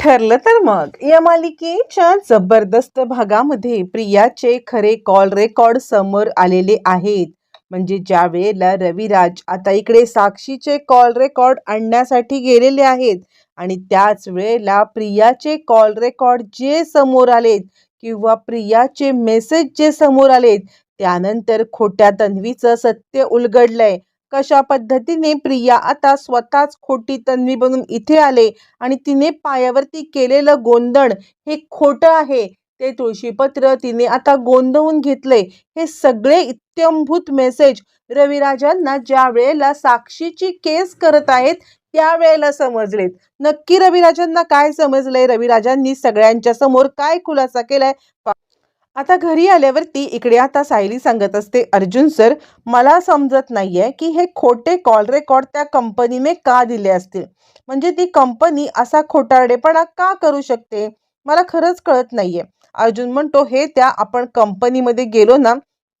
ठरलं तर मग. या मालिकेच्या जबरदस्त भागामध्ये प्रियाचे खरे कॉल रेकॉर्ड समोर आलेले आहेत. म्हणजे ज्या वेळेला रविराज आता इकडे साक्षीचे कॉल रेकॉर्ड आणण्यासाठी गेलेले आहेत आणि त्याच वेळेला प्रियाचे कॉल रेकॉर्ड जे समोर आलेत किंवा प्रियाचे मेसेज जे समोर आलेत त्यानंतर खोट्या तन्वीचं सत्य उलगडलंय. कशा पद्धतीने प्रिया आता स्वतःच खोटी तन्वी बनून इथे आले आणि तिने पायावरती केलेलं गोंधळ हे खोटं आहे. ते तुळशीपत्र तिने आता गोंधळून घेतले. हे सगळे इत्यंभूत मेसेज रविराजांना ज्या वेळेला साक्षीची केस करत आहेत त्यावेळेला समजलेत. नक्की रविराजांना काय समजलंय? रविराजांनी सगळ्यांच्या समोर काय खुलासा केलाय? आता घरी आल्यावरती इकडे आता सायली सांगत असते अर्जुन सर मला समजत नाहीये की हे खोटे कॉल रेकॉर्ड त्या कंपनीने का दिले असतील? म्हणजे ती कंपनी असा खोटारडेपणा का करू शकते? मला खरंच कळत नाहीये. अर्जुन म्हणतो हे त्या आपण कंपनीमध्ये गेलो ना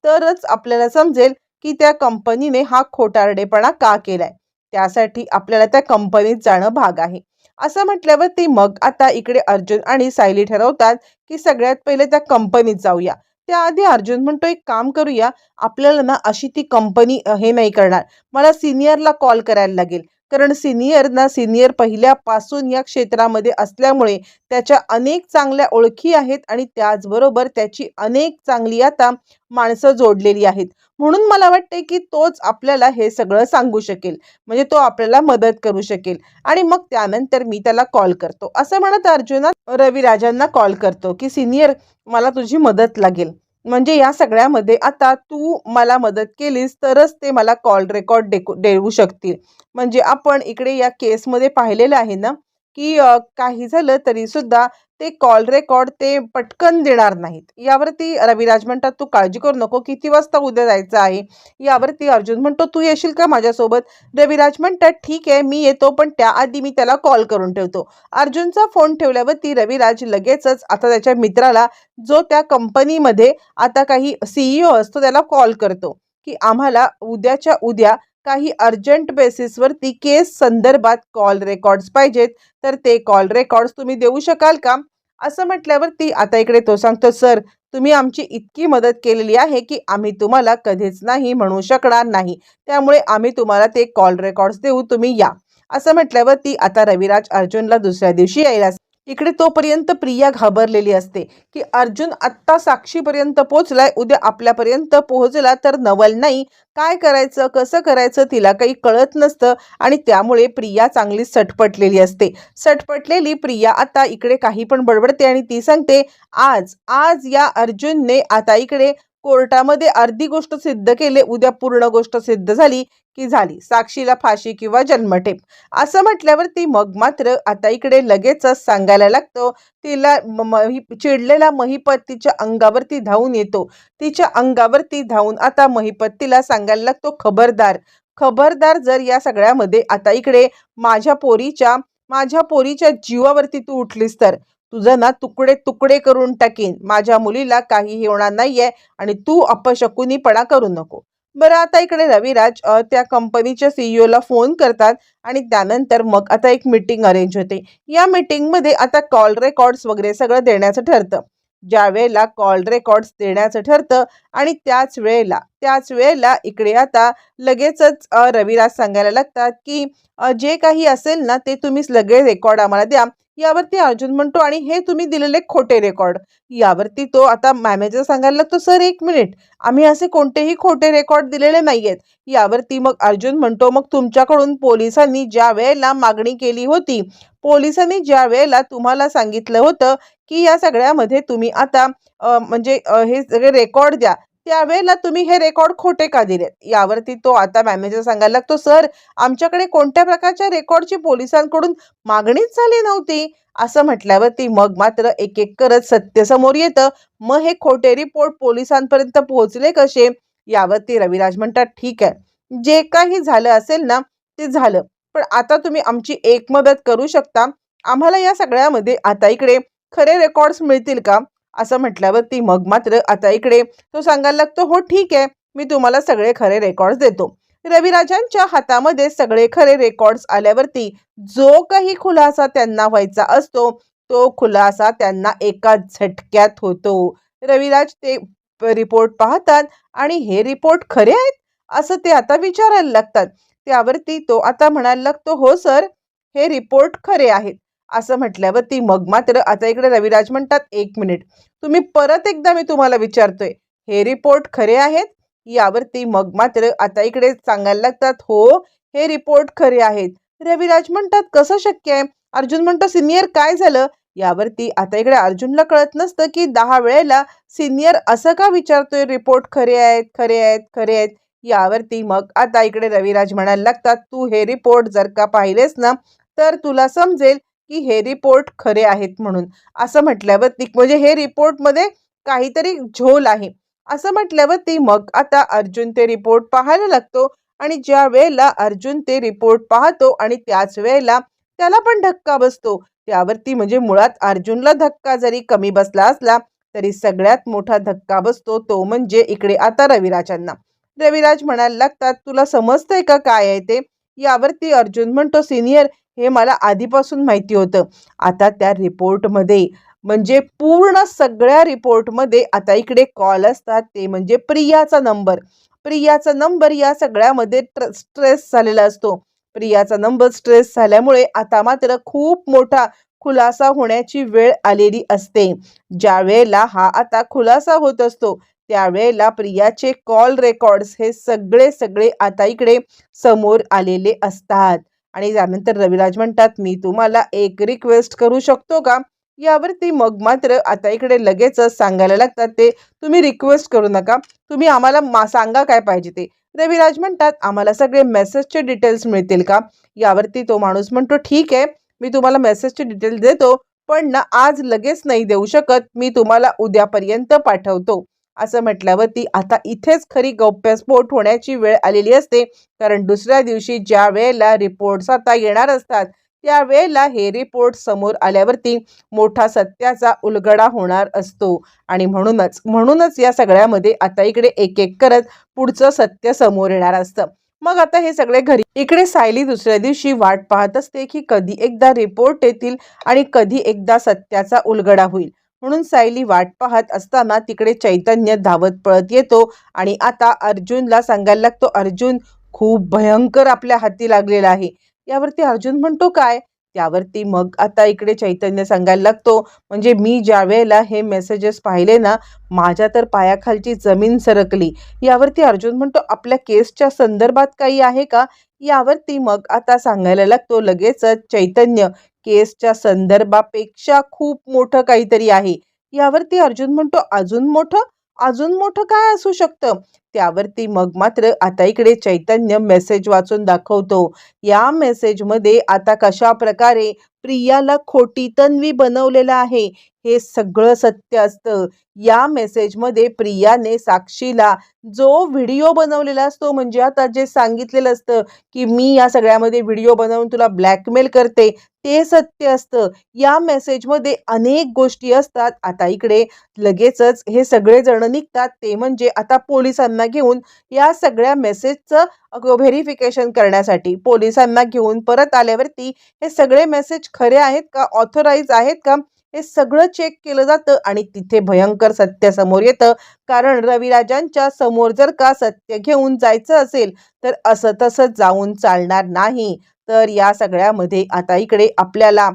तरच आपल्याला समजेल की त्या कंपनीने हा खोटारडेपणा का केलाय. त्यासाठी आपल्याला त्या कंपनीत जाणं भाग आहे. असं म्हटल्यावरती मग आता इकडे अर्जुन आणि सायली ठरवतात की सगळ्यात पहिले त्या कंपनीत जाऊया. त्याआधी अर्जुन म्हणतो एक काम करूया आपल्याला ना अशी ती कंपनी हे नाही करणार. मला सिनियरला कॉल करायला लागेल. कारण सिनियर ना सिनियर पहिल्यापासून या क्षेत्रामध्ये असल्यामुळे त्याच्या अनेक चांगल्या ओळखी आहेत आणि त्याचबरोबर त्याची अनेक चांगली आता माणसं जोडलेली आहेत. म्हणून मला वाटते की तोच आपल्याला हे सगळं सांगू शकेल. म्हणजे तो आपल्याला मदत करू शकेल. आणि मग त्यानंतर मी त्याला कॉल करतो. असं म्हणत अर्जुना रविराजांना कॉल करतो की सिनियर मला तुझी मदत लागेल. म्हणजे या सगळ्यामध्ये आता तू मला मदत केलीस तरच ते मला कॉल रेकॉर्ड डेकू देऊ शकतील. म्हणजे आपण इकडे या केसमध्ये पाहिलेलं आहे ना की काही झालं तरी सुद्धा ते कॉल रेकॉर्ड ते पटकन देणार नाहीत. यावरती रविराज म्हणतात तू काळजी करू नको किती वाजता उद्या जायचं आहे? यावरती अर्जुन म्हणतो तू येशील का माझ्यासोबत? रविराज म्हणतात ठीक आहे मी येतो पण त्याआधी मी त्याला कॉल करून ठेवतो. अर्जुनचा फोन ठेवल्यावरती रविराज लगेचच आता त्याच्या मित्राला जो त्या कंपनीमध्ये आता काही सीईओ असतो त्याला कॉल करतो की आम्हाला उद्याच्या उद्या काही अर्जंट बेसिसवरती केस संदर्भात कॉल रेकॉर्ड्स पाहिजेत. तर ते कॉल रेकॉर्ड्स तुम्ही देऊ शकाल का? असं म्हटल्यावरती आता इकडे तो सांगतो सर तुम्ही आमची इतकी मदत केलेली आहे की आम्ही तुम्हाला कधीच नाही म्हणू शकणार नाही. त्यामुळे आम्ही तुम्हाला ते कॉल रेकॉर्ड्स देऊ तुम्ही या. असं म्हटल्यावरती आता रविराज अर्जुनला दुसऱ्या दिवशी यायला इकडे तोपर्यंत प्रिया घाबरलेली असते की अर्जुन आत्ता साक्षीपर्यंत पोहोचलाय उद्या आपल्यापर्यंत पोहोचला तर नवल नाही. काय करायचं कसं करायचं तिला काही कळत नसतं आणि त्यामुळे प्रिया चांगली सटपटलेली असते. सटपटलेली प्रिया आता इकडे काही पण बडबडते आणि ती सांगते आज आज या अर्जुनने आता इकडे कोर्टामध्ये अर्धी गोष्ट सिद्ध केले उद्या पूर्ण गोष्ट सिद्ध झाली की झाली साक्षीला फाशी किंवा जन्मठेप. असं म्हटल्यावरती मग मात्र आता इकडे लगेचच सांगायला लागतो तिला चिडलेला महिपत तिच्या अंगावरती धावून येतो. तिच्या अंगावरती धावून आता महिपत तिला सांगायला लागतो खबरदार खबरदार जर या सगळ्यामध्ये आता इकडे माझ्या पोरीच्या माझ्या पोरीच्या जीवावरती तू उठलीस तर तुझं ना तुकडे तुकडे करून टाकीन. माझ्या मुलीला काहीही होणार नाहीये आणि तू अपशकुनीपणा करू नको. बरं आता इकडे रविराज त्या कंपनीच्या सीईओला फोन करतात आणि त्यानंतर मग आता एक मीटिंग अरेंज होते. या मीटिंगमध्ये आता कॉल रेकॉर्ड्स वगैरे सगळं देण्याचं ठरतं. ज्या वेळेला कॉल रेकॉर्ड्स देण्याचं ठरतं आणि त्याच वेळेला त्याच वेळेला इकडे आता लगेचच रविराज सांगायला लागतात की जे काही असेल ना ते तुम्ही लगेच रेकॉर्ड आम्हाला द्या. यावरती अर्जुन म्हणतो आणि हे तुम्ही दिलेले खोटे रेकॉर्ड यावरती तो आता मॅनेजर सांगायला लागतो सर एक मिनिट आम्ही असे कोणतेही खोटे रेकॉर्ड दिलेले नाहीयेत. यावरती मग अर्जुन म्हणतो मग तुमच्याकडून पोलिसांनी ज्या वेळेला मागणी केली होती पोलिसांनी ज्या वेळेला तुम्हाला सांगितलं होतं की या सगळ्यामध्ये तुम्ही आता म्हणजे हे सगळे रेकॉर्ड द्या त्यावेळेला तुम्ही हे रेकॉर्ड खोटे का दिलेत? यावरती तो आता मॅनेजर सांगायला लागतो सर आमच्याकडे कोणत्या प्रकारच्या रेकॉर्डची पोलिसांकडून मागणीच झाली नव्हती? असं म्हटल्यावरती मग मात्र एक एक करत सत्य समोर येतं. मग हे खोटे रिपोर्ट पोलिसांपर्यंत पोहोचले कसे? यावरती रविराज म्हणतात ठीक आहे. जे काही झालं असेल ना ते झालं. पण आता तुम्ही आमची एक मदत करू शकता. आम्हाला या सगळ्यामध्ये आता इकडे खरे रेकॉर्ड्स मिळतील का? असं म्हटल्यावरती मग मात्र आता इकडे तो सांगायला लागतो हो ठीक आहे मी तुम्हाला सगळे खरे रेकॉर्ड्स देतो. रविराजांच्या हातामध्ये सगळे खरे रेकॉर्ड्स आल्यावरती जो काही खुलासा त्यांना व्हायचा असतो तो खुलासा त्यांना एका झटक्यात होतो. रविराज ते रिपोर्ट पाहतात आणि हे रिपोर्ट खरे आहेत? असं ते आता विचारायला लागतात. त्यावरती तो आता म्हणायला लागतो हो सर हे रिपोर्ट खरे आहेत. असं म्हटल्यावर ती मग मात्र आता इकडे रविराज म्हणतात एक मिनिट तुम्ही परत एकदा मी तुम्हाला विचारतोय हे रिपोर्ट खरे आहेत? यावरती मग मात्र आता इकडे सांगायला लागतात हो हे रिपोर्ट खरे आहेत. रविराज म्हणतात कसं शक्य आहे? अर्जुन म्हणतो सिनियर काय झालं? यावरती आता इकडे अर्जुनला कळत नसतं की दहा वेळेला सिनियर असं का विचारतोय रिपोर्ट खरे आहेत खरे आहेत खरे आहेत? यावरती मग आता इकडे रविराज म्हणायला लागतात तू हे रिपोर्ट जर का पाहिलेस ना तर तुला समजेल की हे रिपोर्ट खरे आहेत म्हणून. असं म्हटल्यावर ती म्हणजे हे रिपोर्टमध्ये काहीतरी झोल आहे. असं म्हटल्यावर ती मग आता अर्जुन ते रिपोर्ट पाहायला लागतो आणि ज्या वेळेला अर्जुन ते रिपोर्ट पाहतो आणि त्याच वेळेला त्याला पण धक्का बसतो. त्यावरती म्हणजे मुळात अर्जुनला धक्का जरी कमी बसला असला तरी सगळ्यात मोठा धक्का बसतो तो म्हणजे इकडे आता रविराजांना. रविराज म्हणायला लागतात तुला समजतंय का काय आहे ते? यावरती अर्जुन म्हणतो सिनियर हे मला आधीपासून माहिती होतं. आता त्या रिपोर्टमध्ये म्हणजे पूर्ण सगळ्या रिपोर्टमध्ये आता इकडे कॉल असतात. ते म्हणजे प्रियाचा नंबर. प्रियाचा नंबर या सगळ्यामध्ये ट्र स्ट्रेस झालेला असतो. प्रियाचा नंबर स्ट्रेस झाल्यामुळे आता मात्र खूप मोठा खुलासा होण्याची वेळ आलेली असते. ज्या वेळेला हा आता खुलासा होत असतो त्यावेळेला प्रियाचे कॉल रेकॉर्ड्स हे सगळे सगळे आता इकडे समोर आलेले असतात. आणि त्यानंतर रविराज म्हणतात मी तुम्हाला एक रिक्वेस्ट करू शकतो का? यावरती मग मात्र आता इकडे लगेचच सांगायला लागतात ते तुम्ही रिक्वेस्ट करू नका. तुम्ही आम्हाला मा सांगा काय पाहिजे ते. रविराज म्हणतात आम्हाला सगळे मेसेजचे डिटेल्स मिळतील का? यावरती तो माणूस म्हणतो ठीक आहे मी तुम्हाला मेसेजचे डिटेल्स देतो पण ना आज लगेच नाही देऊ शकत. मी तुम्हाला उद्यापर्यंत पाठवतो. असं म्हटल्यावरती आता इथेच खरी गौप्यस्फोट होण्याची वेळ आलेली असते. कारण दुसऱ्या दिवशी ज्या वेळेला रिपोर्ट्स आता येणार असतात त्यावेळेला हे रिपोर्ट समोर आल्यावरती मोठा सत्याचा उलगडा होणार असतो. आणि म्हणूनच म्हणूनच या सगळ्यामध्ये आता इकडे एक एक करत पुढचं सत्य समोर येणार असतं. मग आता हे सगळे घरी इकडे सायली दुसऱ्या दिवशी वाट पाहत असते की कधी एकदा रिपोर्ट येतील आणि कधी एकदा सत्याचा उलगडा होईल. म्हणून सायली वाट पाहत असताना तिकडे चैतन्य धावत पळत येतो आणि आता अर्जुनला सांगायला लागतो अर्जुन खूप भयंकर आपल्या हाती लागलेला आहे. यावरती अर्जुन म्हणतो काय? त्यावरती मग आता इकडे चैतन्य सांगायला लागतो म्हणजे मी ज्या वेळेला हे मेसेजेस पाहिले ना माझ्या तर पायाखालची जमीन सरकली. यावरती अर्जुन म्हणतो आपल्या केसच्या संदर्भात काही आहे का? यावरती मग आता सांगायला लागतो लगेचच चैतन्य केसच्या संदर्भापेक्षा खूप मोठं काहीतरी आहे. यावरती अर्जुन म्हणतो अजून मोठं? अजून मोठं काय असू शकतं? त्यावरती मग मात्र आता इकडे चैतन्य मेसेज वाचून दाखवतो. या मेसेजमध्ये आता कशा प्रकारे प्रियाला खोटी तन्वी बनवलेलं आहे? हे सगळं सत्य असतं. या मेसेजमध्ये प्रियाने साक्षीला जो व्हिडिओ बनवलेला असतो म्हणजे आता जे सांगितलेलं असतं की मी या सगळ्यामध्ये व्हिडिओ बनवून तुला ब्लॅकमेल करते ते सत्य असतं. या मेसेजमध्ये अनेक गोष्टी असतात. आता इकडे लगेचच हे सगळे जण निघतात. ते म्हणजे आता पोलिसांना घेऊन या सगळ्या मेसेजचं व्हेरिफिकेशन करण्यासाठी. पोलिसांना घेऊन परत आल्यावरती हे सगळे मेसेज खरे आहेत का? ऑथोराईज आहेत का? हे सगळं चेक केलं जातं आणि तिथे भयंकर सत्य समोर येतं. कारण रविराजांच्या समोर जर का सत्य घेऊन जायचं असेल तर असं तसं जाऊन चालणार नाही. तर या सगळ्यामध्ये आता इकडे आपल्याला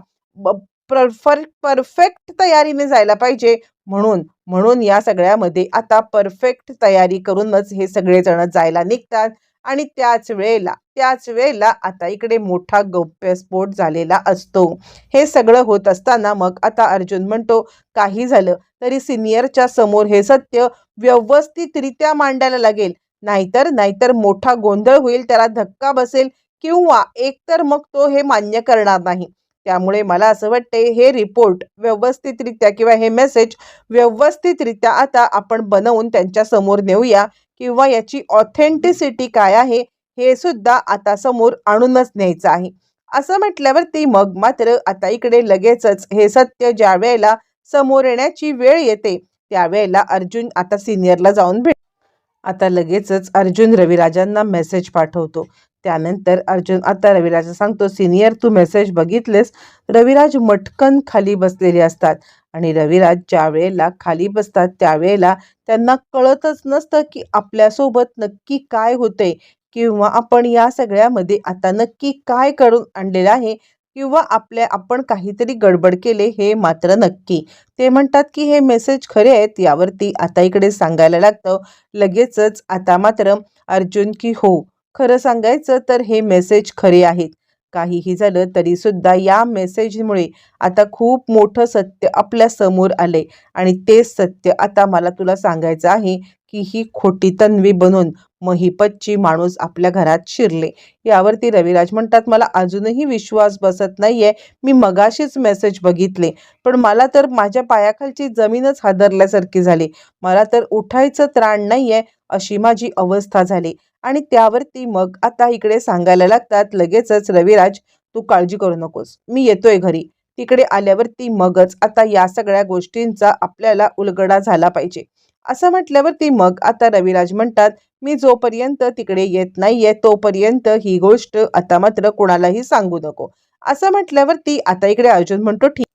परफेक्ट परफेक्ट तयारीने जायला पाहिजे. म्हणून म्हणून या सगळ्यामध्ये आता परफेक्ट तयारी करूनच हे सगळेजण जायला निघतात. आणि त्याच वेळेला त्याच वेळेला आता इकडे मोठा गौप्यस्फोट झालेला असतो. हे सगळं होत असताना मग आता अर्जुन म्हणतो काही झालं तरी सिनियरच्या समोर हे सत्य व्यवस्थितरित्या मांडायला लागेल. नाहीतर नाहीतर मोठा गोंधळ होईल त्याला धक्का बसेल किंवा एकतर मग तो हे मान्य करणार नाही. त्यामुळे मला असं वाटते हे रिपोर्ट व्यवस्थितरित्या किंवा हे मेसेज व्यवस्थितरित्या आता आपण बनवून त्यांच्यासमोर नेऊया. किंवा याची ऑथेंटिसिटी काय आहे हे सुद्धा आता समोर आणूनच न्यायचं आहे. असं म्हटल्यावरती मग मात्र आता इकडे लगेचच हे सत्य ज्या वेळेला समोर येण्याची वेळ येते त्यावेळेला अर्जुन आता सिनियरला जाऊन भेट आता लगेचच अर्जुन रविराजांना मेसेज पाठवतो. त्यानंतर अर्जुन आता रविराजा सांगतो सिनियर तू मेसेज बघितलेस? रविराज मटकन खाली बसलेले असतात. आणि रविराज ज्या वेळेला खाली बसतात त्यावेळेला त्यांना कळतच नसतं की आपल्यासोबत नक्की काय होतंय किंवा आपण या सगळ्यामध्ये आता नक्की काय करून आणलेलं आहे किंवा आपल्या आपण काहीतरी गडबड केले हे मात्र नक्की. ते म्हणतात की हे मेसेज खरे आहेत यावरती आता इकडे सांगायला लागतं. लगेचच आता मात्र अर्जुन की हो खरं सांगायचं तर हे मेसेज खरे आहेत. काहीही झालं तरी सुद्धा या मेसेजमुळे आता खूप मोठं सत्य आपल्यासमोर आले आणि तेच सत्य आता मला तुला सांगायचं आहे. की ही खोटी तन्वी बनून महिपतची माणूस आपल्या घरात शिरले. यावरती रविराज म्हणतात मला अजूनही विश्वास बसत नाहीये. मी मगाशीच मेसेज बघितले. पण मला तर माझ्या पायाखालची जमीनच हादरल्यासारखी झाली. मला तर उठायचं त्राण नाहीये अशी माझी अवस्था झाली. आणि त्यावरती मग आता इकडे सांगायला लागतात लगेचच रविराज तू काळजी करू नकोस. मी येतोय घरी. तिकडे आल्यावरती मगच आता या सगळ्या गोष्टींचा आपल्याला उलगडा झाला पाहिजे. असं म्हटल्यावरती मग आता रविराज म्हणतात मी जोपर्यंत तिकडे येत नाहीये तोपर्यंत ही गोष्ट आता मात्र कोणालाही सांगू नको. असं म्हटल्यावरती आता इकडे अर्जुन म्हणतो ठीक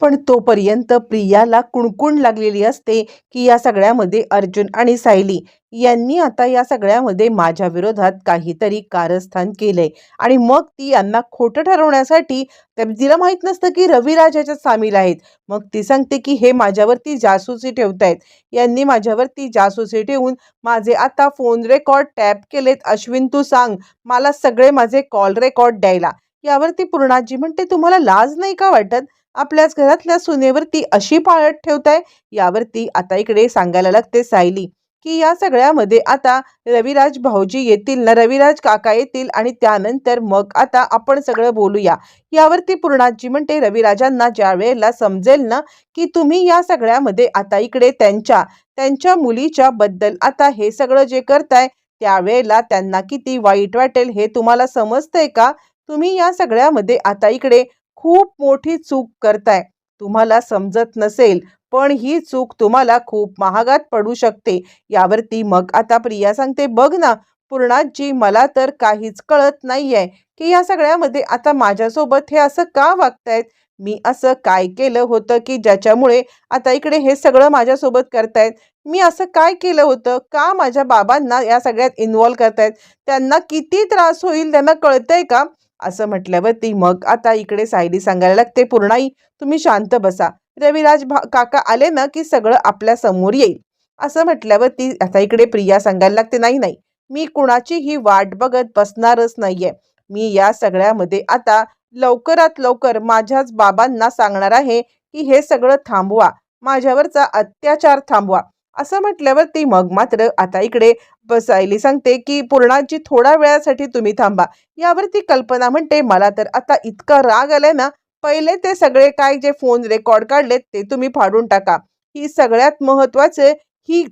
पण तोपर्यंत प्रियाला कुणकुण लागलेली असते की या सगळ्यामध्ये अर्जुन आणि सायली यांनी आता या सगळ्यामध्ये माझ्या विरोधात काहीतरी कारस्थान केलंय. आणि मग ती यांना खोटं ठरवण्यासाठी तिला माहीत नसतं की रविराज याच्यात सामील आहेत. मग ती सांगते की हे माझ्यावरती जासूसी ठेवतायत. यांनी माझ्यावरती जासूसी ठेवून माझे आता फोन रेकॉर्ड टॅप केलेत. अश्विन तू सांग मला सगळे माझे कॉल रेकॉर्ड द्यायला. यावरती पूर्णाजी म्हणते तुम्हाला लाज नाही का वाटत? आपल्याच घरातल्या सुनेवरती अशी पाळत ठेवताय? यावरती आता इकडे सांगायला लागते सायली की या सगळ्यामध्ये आता रविराज भाऊजी येतील ना रविराज काका येतील आणि त्यानंतर मग आता आपण सगळं बोलूया. यावरती पूर्णाजी म्हणते रविराजांना ज्या वेळेला समजेल ना की तुम्ही या सगळ्यामध्ये आता इकडे त्यांच्या त्यांच्या मुलीच्या बद्दल आता हे सगळं जे करताय त्यावेळेला त्यांना किती वाईट वाटेल हे तुम्हाला समजतंय का? तुम्ही या सगळ्यामध्ये आता इकडे खूप मोठी चूक करताय. तुम्हाला समजत नसेल पण ही चूक तुम्हाला खूप महागात पडू शकते. यावरती मग आता प्रिया सांगते बघ ना पूर्णाजी मला तर काहीच कळत नाहीये की या सगळ्यामध्ये आता माझ्यासोबत हे असं का वागतायत? मी असं काय केलं होतं की ज्याच्यामुळे आता इकडे हे सगळं माझ्यासोबत करतायत? मी असं काय केलं होतं? का माझ्या बाबांना या सगळ्यात इन्वॉल्व्ह करतायत? त्यांना किती त्रास होईल? त्यांना कळतंय का? असं म्हटल्यावरती मग आता इकडे सायली सांगायला लागते पूर्णाई तुम्ही शांत बसा. रविराज भा काका आले ना की सगळं आपल्यासमोर येईल. असं म्हटल्यावर ती आता इकडे प्रिया सांगायला लागते नाही नाही मी कुणाची ही वाट बघत बसणारच नाहीये. मी या सगळ्यामध्ये आता लवकरात लवकर माझ्याच बाबांना सांगणार आहे की हे सगळं थांबवा. माझ्यावरचा अत्याचार थांबवा. असं म्हटल्यावरती मग मात्र आता इकडे बसायली. सांगते की पूर्णाजी थोड्या वेळासाठी तुम्ही थांबा. यावरती कल्पना म्हणते मला तर आता इतका राग आलाय ना पहिले ते सगळे काय जे फोन रेकॉर्ड काढलेत ते तुम्ही फाडून टाका. ही सगळ्यात महत्त्वाचे ही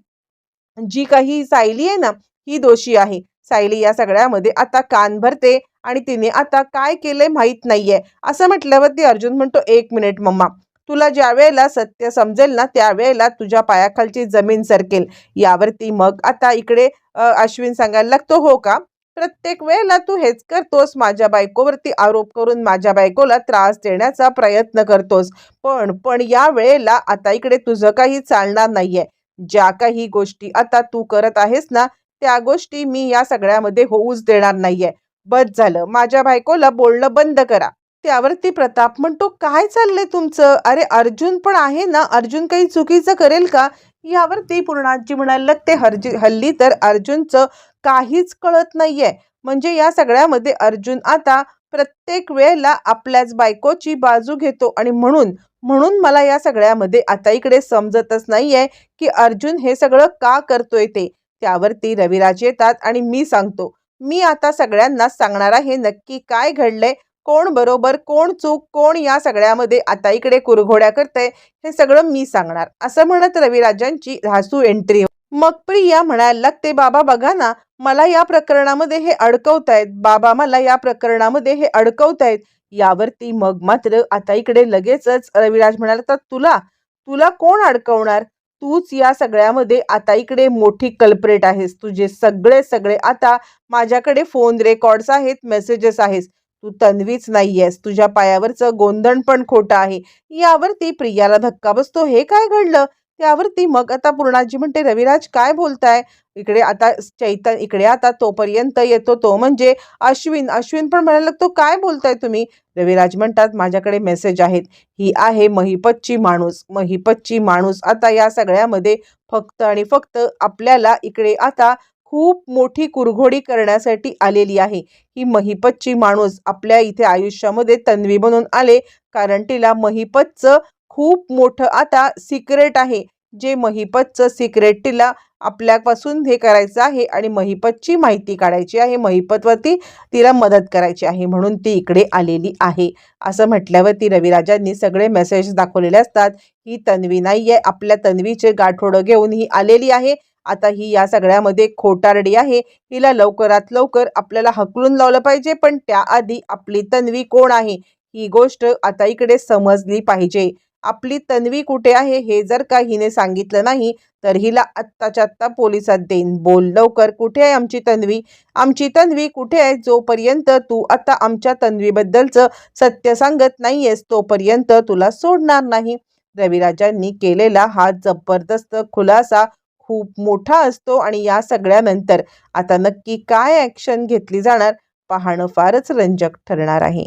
जी काही सायली आहे ना ही दोषी आहे. सायली या सगळ्यामध्ये आता कान भरते आणि तिने आता काय केलंय माहीत नाहीये. असं म्हटल्यावरती अर्जुन म्हणतो एक मिनिट मम्मा. तुला ज्या वेळेला सत्य समजेल ना त्यावेळेला तुझ्या पायाखालची जमीन सरकेल. यावरती मग आता इकडे अश्विन सांगायला लागतो हो का? प्रत्येक वेळेला तू हेच करतोस माझ्या बायकोवरती आरोप करून माझ्या बायकोला त्रास देण्याचा प्रयत्न करतोस. पण पण या वेळेला आता इकडे तुझं काही चालणार नाहीये. ज्या काही गोष्टी आता तू करत आहेस ना त्या गोष्टी मी या सगळ्यामध्ये होऊच देणार नाहीये. बस झालं. माझ्या बायकोला बोलणं बंद करा. त्यावरती प्रताप म्हणतो काय चाललंय तुमचं? अरे अर्जुन पण आहे ना? अर्जुन काही चुकीचं करेल का? यावरती पूर्णाजी म्हणायला लागते हरजी हल्ली तर अर्जुनचं काहीच कळत नाहीये. म्हणजे या सगळ्यामध्ये अर्जुन आता प्रत्येक वेळेला आपल्याच बायकोची बाजू घेतो आणि म्हणून म्हणून मला या सगळ्यामध्ये आता इकडे समजतच नाहीये की अर्जुन हे सगळं का करतोय ते. त्यावरती रविराज येतात आणि मी सांगतो मी आता सगळ्यांना सांगणार आहे नक्की काय घडलंय? कोण बरोबर कोण चूक कोण या सगळ्यामध्ये आता इकडे कुरघोड्या करतंय हे सगळं मी सांगणार. असं म्हणत रविराजांची धासू एंट्री मग प्रिया म्हणायला लागते बाबा बघा ना मला या प्रकरणामध्ये हे अडकवतायत. बाबा मला या प्रकरणामध्ये हे अडकवतायत. यावरती मग मात्र आता इकडे लगेचच रविराज म्हणाला तर तुला तुला कोण अडकवणार? तूच या सगळ्यामध्ये आता इकडे मोठी कल्परेट आहेस. तुझे सगळे सगळे आता माझ्याकडे फोन रेकॉर्ड्स आहेत मेसेजेस आहेस. तू तन्वीच नाहीयेस. तुझ्या पायावरचं गोंधण पण खोटं आहे. यावरती प्रियाला धक्का बसतो. हे काय घडलं? त्यावरती मग आता पूर्णाजी म्हणते रविराज काय बोलताय? इकडे आता चैतन इकडे आता तोपर्यंत येतो तो म्हणजे अश्विन. अश्विन पण म्हणायला लागतो काय बोलताय तुम्ही? रविराज म्हणतात माझ्याकडे मेसेज आहेत. ही आहे महिपतची माणूस. महिपतची माणूस आता या सगळ्यामध्ये फक्त आणि फक्त आपल्याला इकडे आता खूप मोठी कुरघोडी करण्यासाठी आलेली आहे. ही महिपतची माणूस आपल्या इथे आयुष्यामध्ये तन्वी बनून आले कारण तिला महिपतचं खूप मोठं आता सिक्रेट आहे. जे महिपतचं सिक्रेट तिला आपल्यापासून हे करायचं आहे आणि महिपतची माहिती काढायची आहे महिपतवरती तिला मदत करायची आहे म्हणून ती इकडे आलेली आहे. असं म्हटल्यावरती रविराजांनी सगळे मेसेज दाखवलेले असतात. ही तन्वी नाही आहे आपल्या तन्वीचे गाठोडं घेऊन ही आलेली आहे. आता ही या सगळ्यामध्ये खोटारडी आहे. हिला लवकरात लवकर आपल्याला हकलून लावलं पाहिजे पण त्याआधी आपली तन्वी कोण आहे? ही गोष्ट आता इकडे समजली पाहिजे. आपली तन्वी कुठे आहे हे जर का हिने सांगितलं नाही तर हिला आत्ताच्या आत्ता पोलिसात देईन. बोल लवकर कुठे आहे आमची तन्वी? आमची तन्वी कुठे आहे? जोपर्यंत तू आता आमच्या तन्वीबद्दलचं सत्य सांगत नाहीयेस तोपर्यंत तुला सोडणार नाही. रविराजांनी केलेला हा जबरदस्त खुलासा खूप मोठा असतो आणि या सगळ्यानंतर आता नक्की काय ॲक्शन घेतली जाणार पाहणं फारच रंजक ठरणार आहे.